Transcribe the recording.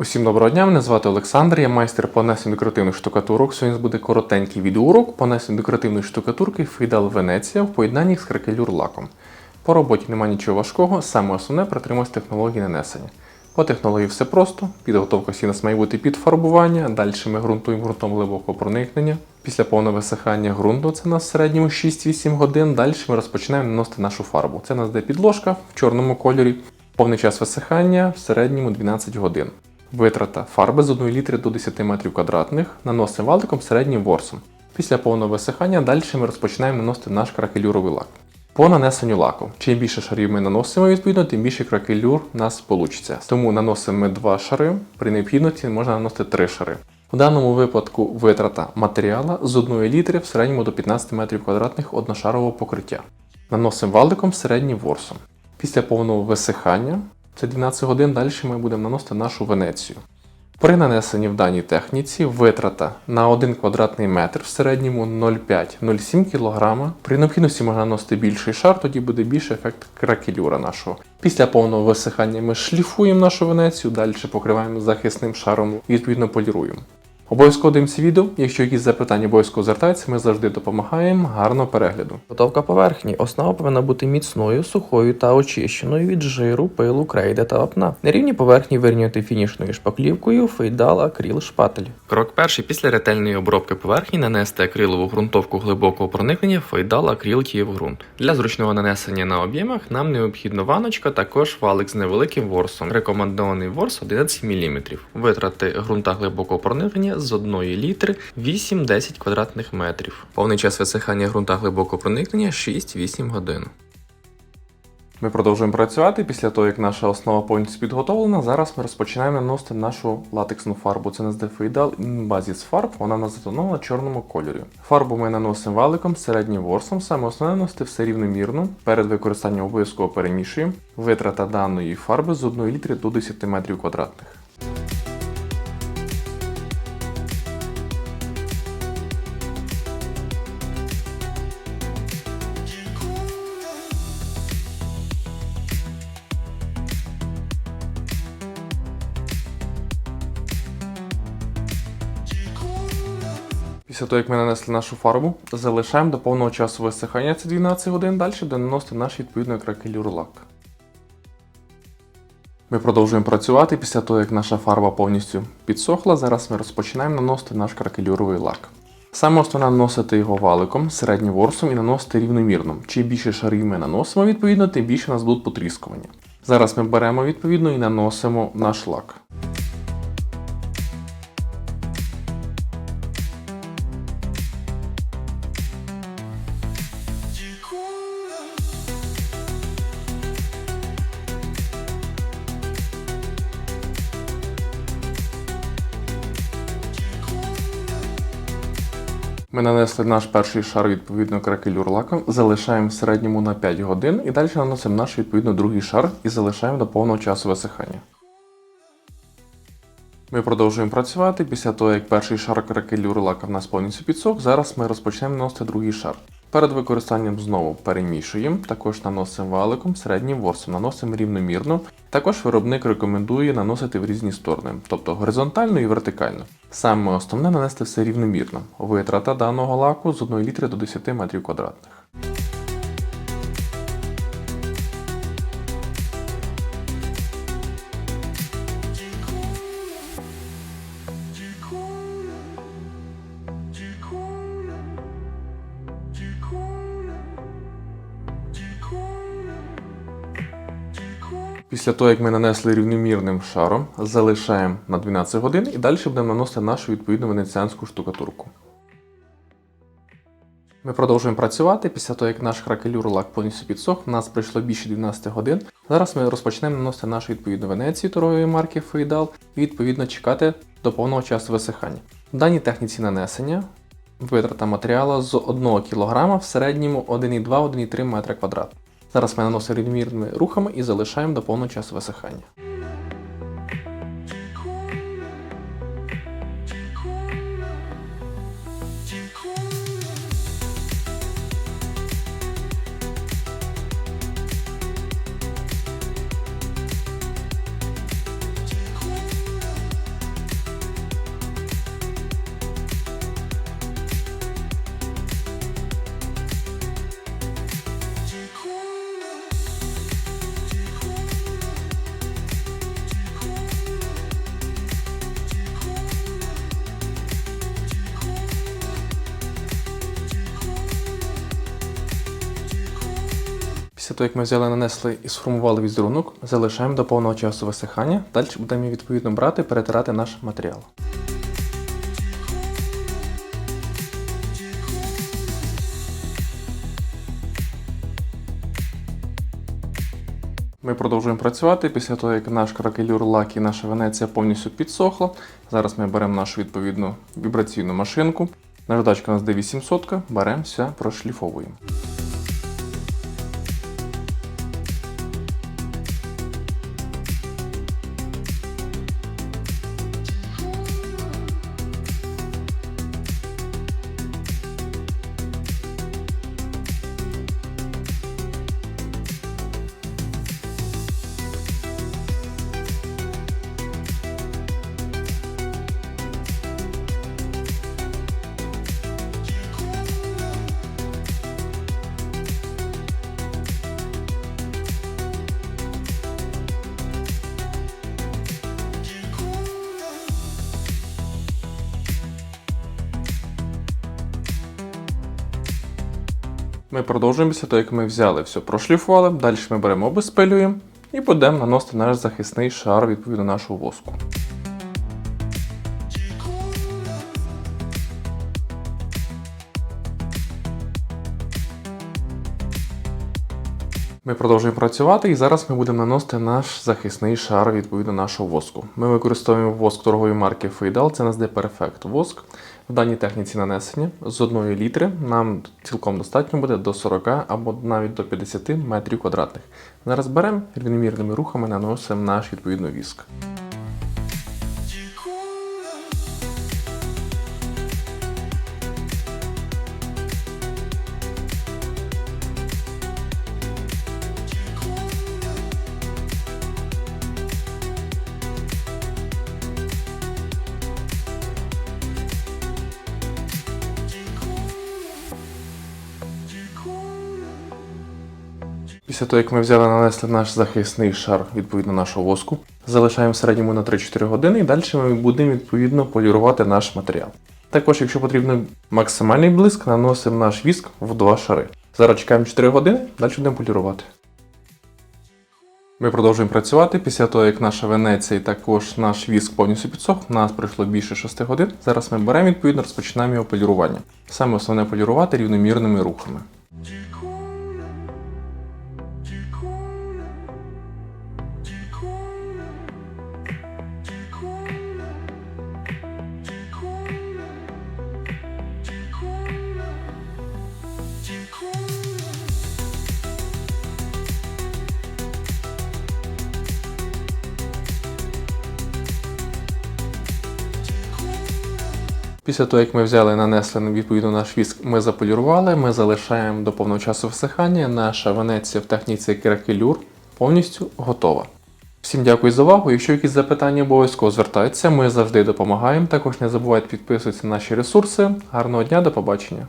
Усім доброго дня, мене звати Олександр, я майстер по декоративних штукатурок. Сьогодні буде коротенький відеоурок по декоративної штукатурки Фейдал Венеція в поєднанні з кракелюр лаком. По роботі немає нічого важкого, саме основне притримуюсь технології нанесення. По технології все просто. Підготовка стін має бути під фарбування. Далі ми ґрунтуємо ґрунтом глибокого проникнення. Після повного висихання ґрунту, це у нас в середньому 6-8 годин. Далі ми розпочинаємо наносити нашу фарбу. Це у нас де підложка в чорному кольорі. Повний час висихання в середньому 12 годин. Витрата фарби з 1 літри до 10 метрів квадратних наносимо валиком середнім ворсом. Після повного висихання далі ми розпочинаємо наносити наш кракелюровий лак. По нанесенню лаку. Чим більше шарів ми наносимо, відповідно, тим більше кракелюр у нас вийде. Тому наносимо ми два шари, при необхідності можна наносити три шари. У даному випадку витрата матеріала з 1 літри в середньому до 15 метрів квадратних одношарового покриття. Наносимо валиком середнім ворсом. Після повного висихання, це 12 годин, далі ми будемо наносити нашу венецію. При нанесенні в даній техніці витрата на 1 квадратний метр в середньому 0,5-0,7 кг. При необхідності можна наносити більший шар, тоді буде більший ефект кракелюра нашого. Після повного висихання ми шліфуємо нашу венецію, далі покриваємо захисним шаром і відповідно поліруємо. Обов'язково дивимося відео. Якщо якісь запитання, обов'язково звертайтеся, ми завжди допомагаємо. Гарного перегляду. Готовка поверхні. Основа повинна бути міцною, сухою та очищеною від жиру, пилу, крейди та вапна. На рівні поверхні вирівнювати фінішною шпаклівкою, фейдал, акрил, шпатель. Крок перший. Після ретельної обробки поверхні нанести акрилову ґрунтовку глибокого проникнення, фейдал, акрил, ґрунт. Для зручного нанесення на об'ємах нам необхідно ваночка, також валик з невеликим ворсом. Рекомендований ворс 11 мм. Витрати ґрунта глибокого проникнення з 1 літри 8-10 квадратних метрів. Повний час висихання ґрунта глибокого проникнення 6-8 годин. Ми продовжуємо працювати. Після того, як наша основа повністю підготовлена, зараз ми розпочинаємо наносити нашу латексну фарбу. Це нас Фейдал Базіс фарб, вона нас затонована в чорному кольорі. Фарбу ми наносимо валиком, середнім ворсом, саме основне наносити все рівномірно. Перед використанням обов'язково перемішуємо. Витрата даної фарби з 1 літри до 10 метрів квадратних. Після того, як ми нанесли нашу фарбу, залишаємо до повного часу висихання, це 12 годин, далі буде наносити наш відповідний кракелюр лак. Ми продовжуємо працювати після того, як наша фарба повністю підсохла. Зараз ми розпочинаємо наносити наш кракелюровий лак. Саме основне наносити його валиком, середнім ворсом і наносити рівномірно. Чим більше шарів ми наносимо, відповідно, тим більше у нас будуть потріскування. Зараз ми беремо відповідно і наносимо наш лак. Ми нанесли наш перший шар відповідно кракелюр лаком, залишаємо в середньому на 5 годин і далі наносимо наш відповідно другий шар і залишаємо до повного часу висихання. Ми продовжуємо працювати. Після того, як перший шар кракелюр лака в нас повністю підсох, зараз ми розпочнемо наносити другий шар. Перед використанням знову перемішуємо, також наносимо валиком, середнім ворсом, наносимо рівномірно. Також виробник рекомендує наносити в різні сторони, тобто горизонтально і вертикально. Саме основне нанести все рівномірно. Витрата даного лаку з 1 літри до 10 метрів квадратних. Після того, як ми нанесли рівномірним шаром, залишаємо на 12 годин і далі будемо наносити нашу відповідну венеціанську штукатурку. Ми продовжуємо працювати. Після того, як наш кракелюр лак повністю підсох, у нас пройшло більше 12 годин. Зараз ми розпочнемо наносити нашу відповідну венецію торгової марки Фейдал і відповідно чекати до повного часу висихання. В даній техніці нанесення витрата матеріалу з 1 кг в середньому 1,2-1,3 метра квадрат. Зараз ми наносимо рівномірними рухами і залишаємо до повного часу висихання. Після того, як ми взяли, нанесли і сформували візерунок, залишаємо до повного часу висихання. Далі будемо відповідно брати, перетирати наш матеріал. Ми продовжуємо працювати після того, як наш кракелюр лак і наша Венеція повністю підсохла. Зараз ми беремо нашу відповідну вібраційну машинку. Наждачка у нас D800, беремо все, прошліфовуємо. Ми продовжуємо після того, як ми взяли все, прошліфували. Далі ми беремо, обезпилюємо і будемо наносити наш захисний шар відповідно нашого воску. Ми продовжуємо працювати і зараз ми будемо наносити наш захисний шар відповідно нашого воску. Ми використовуємо воск торгової марки Фейдал, це NSD Perfect воск. В даній техніці нанесення з одної літри нам цілком достатньо буде до 40 або навіть до 50 метрів квадратних. Зараз беремо рівномірними рухами наносимо наш відповідний віск. Після того, як ми взяли нанесли наш захисний шар відповідно нашого воску, залишаємо в середньому на 3-4 години і далі ми будемо відповідно полірувати наш матеріал. Також, якщо потрібен максимальний блиск, наносимо наш віск в два шари. Зараз чекаємо 4 години, далі будемо полірувати. Ми продовжуємо працювати. Після того, як наша Венеція і також наш віск повністю підсох, у нас пройшло більше 6 годин. Зараз ми беремо відповідно, розпочинаємо його полірування. Саме основне полірувати рівномірними рухами. Після того, як ми взяли нанесли відповідно наш віск, ми заполірували, ми залишаємо до повного часу всихання. Наша Венеція в техніці кракелюр повністю готова. Всім дякую за увагу. Якщо якісь запитання, обов'язково звертайтеся, ми завжди допомагаємо. Також не забувайте підписуватися на наші ресурси. Гарного дня, до побачення!